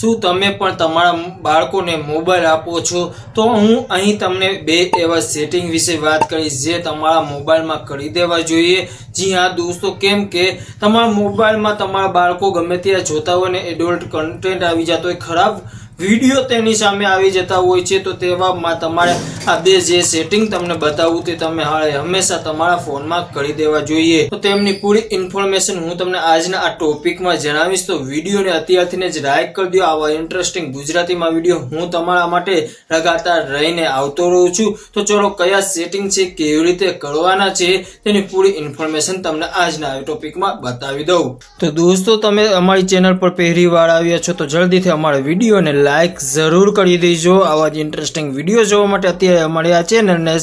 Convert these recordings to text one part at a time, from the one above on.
શું તમે પણ તમારા બાળકોને મોબાઈલ આપો છો? તો હું અહીં તમને બે એવા સેટિંગ વિશે વાત કરીશ જે તમારા મોબાઈલમાં કરી દેવા જોઈએ. જી હા, દોસ્તો, કેમ કે તમારા મોબાઈલમાં તમારા બાળકો ગમે ત્યાં જોતા હોય ને એડોલ્ટ કન્ટેન્ટ આવી જતો હોય, ખરાબ વીડિયો તેની સામે આવી જતા હોય છે, તો તેવામાં તમારે આ બે જે સેટિંગ તમને બતાવું તે તમે હાળે હંમેશા તમારા ફોનમાં કરી દેવા જોઈએ. તો તેમની પૂરી ઇન્ફોર્મેશન હું તમને આજના આ ટોપિકમાં જણાવીશ. તો વિડીયોને અત્યારથી જ લાઇક કરી દો. આવા ઇન્ટરેસ્ટિંગ ગુજરાતીમાં વીડિયો હું તમારા માટે લગાતાર રહીને આવતો રહું છું. તો ચલો કયા સેટિંગ છે, કેવી રીતે કરવાના છે, તેની પૂરી ઇન્ફોર્મેશન તમને આજના ટોપિકમાં બતાવી દઉં. તો દોસ્તો, તમે અમારી ચેનલ પર પહેલી વાર આવ્યા છો, તો જલ્દીથી અમારા વિડીયોને લાઈક જરૂર કરી દેજો. આવા જ ઇન્ટરેસ્ટિંગ વીડિયો જોવા માટે અત્યારે અમારી આ ચેનલને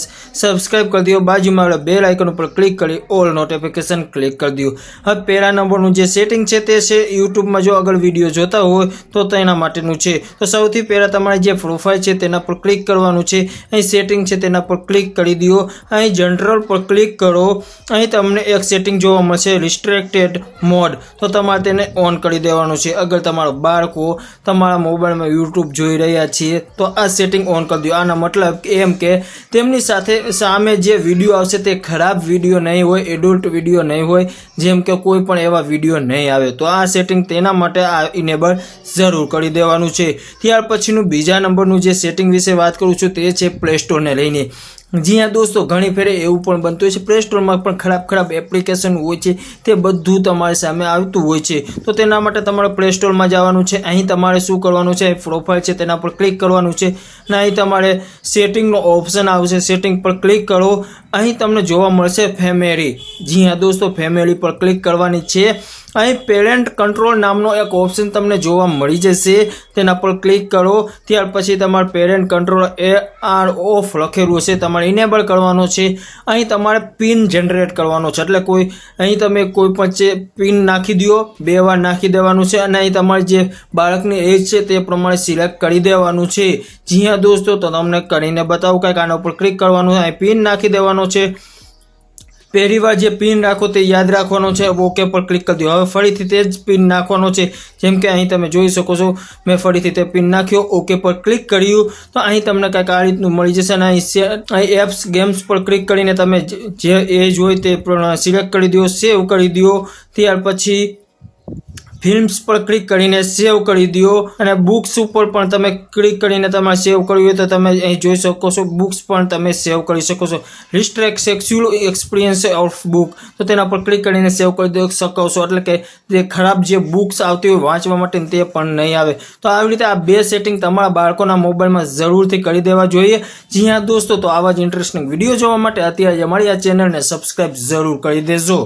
સબસ્ક્રાઇબ કરી દો. બાજુમાં આવેલા બેલ આઇકન ઉપર ક્લિક કરી ઓલ નોટિફિકેશન ક્લિક કરી દો. હવે પહેલા નંબરનું જે સેટિંગ છે તે છે યુટ્યુબમાં જો આગળ વીડિયો જોતા હોય તો તેના માટેનું છે. તો સૌથી પહેલાં તમારે જે પ્રોફાઇલ છે તેના પર ક્લિક કરવાનું છે. અહીં સેટિંગ છે તેના પર ક્લિક કરી દો. અહીં જનરલ પર ક્લિક કરો. અહીં તમને એક સેટિંગ જોવા મળશે રિસ્ટ્રિક્ટેડ મોડ તો તમારે તેને ઓન કરી દેવાનું છે. અગર તમારો બાળકો તમારા મોબાઈલમાં યુટ્યુબ જોઈ રહ્યા છીએ, તો આ સેટિંગ ઓન કરી દો આના મતલબ એમ કે તેમની સાથે સામે જે વીડિયો આવશે તે ખરાબ વીડિયો નહીં હોય એડલ્ટ વીડિયો નહીં હોય, જેમ કે કોઈ પણ એવા વીડિયો નહીં આવે. તો આ સેટિંગ તેના માટે આ ઇનેબલ જરૂર કરી દેવાનું છે. ત્યાર પછીનું બીજા નંબરનું જે સેટિંગ વિશે વાત કરું છું તે છે પ્લે સ્ટોરને લઈને. જી હા દોસ્તો ઘણી ફેરે એવું પણ બનતું હોય છે. પ્લે સ્ટોરમાં પણ ખરાબ ખરાબ એપ્લિકેશન હોય છે. તે બધું તમારી સામે આવતું હોય છે. તો તેના માટે તમારે પ્લે સ્ટોરમાં જવાનું છે. અહીં તમારે શું કરવાનું છે? પ્રોફાઇલ છે, તેના પર ક્લિક કરવાનું છે. અને અહીં તમારે સેટિંગનો ઓપ્શન આવશે. સેટિંગ પર ક્લિક કરો. અહીં તમને જોવા મળશે ફેમેલી જી હા દોસ્તો ફેમેલી પર ક્લિક કરવાની છે. અહીં પેરેન્ટ કંટ્રોલ નામનો એક ઓપ્શન તમને જોવા મળી જશે. તેના પર ક્લિક કરો. ત્યાર પછી તમારે પેરેન્ટ કંટ્રોલ એ આર ઓફ લખેલું છે તમારે ઇનેબલ કરવાનો છે. અહીં તમારે પિન જનરેટ કરવાનો છે. એટલે કોઈ, અહીં તમે કોઈ પણ પિન નાખી દો. બે વાર નાખી દેવાનું છે અને અહીં તમારે જે બાળકની એજ છે તે પ્રમાણે સિલેક્ટ કરી દેવાનું છે. જી હા દોસ્તો, તો તમને કરીને બતાવું કંઈક આના ઉપર ક્લિક કરવાનું છે. અહીં પિન નાખી દેવાનો છે. પહેલી વાર જે પિન રાખો તે યાદ રાખવાનો છે. ઓકે પર ક્લિક કરી દો. હવે ફરીથી તે જ પિન નાખવાનો છે. જેમ કે અહીં તમે જોઈ શકો છો, મેં ફરીથી તે પિન નાખ્યો. ઓકે પર ક્લિક કર્યું તો અહીં તમને કંઈક આ રીતનું મળી જશે અને અહીં એપ્સ, ગેમ્સ પર ક્લિક કરીને તમે જે એ હોય તે સિલેક્ટ કરી દો, સેવ કરી દો. ત્યાર પછી ફિલ્મ્સ પર ક્લિક કરીને સેવ કરી દો અને બુક્સ ઉપર પણ તમે ક્લિક કરીને તમારે સેવ કરવી હોય તો તમે અહીં જોઈ શકો છો, બુક્સ પણ તમે સેવ કરી શકો છો. Restrict sexual experience of book તો તેના પર ક્લિક કરીને સેવ કરી દો શકો છો. એટલે કે જે ખરાબ જે બુક્સ આવતી હોય વાંચવા માટે તે પણ નહીં આવે. તો આવી રીતે આ બે સેટિંગ તમારા બાળકોના મોબાઈલમાં જરૂરથી કરી દેવા જોઈએ. જી હા દોસ્તો, તો આવા જ ઇન્ટરેસ્ટિંગ વીડિયો જોવા માટે અત્યારે અમારી આ ચેનલને સબસ્ક્રાઇબ જરૂર કરી દેજો.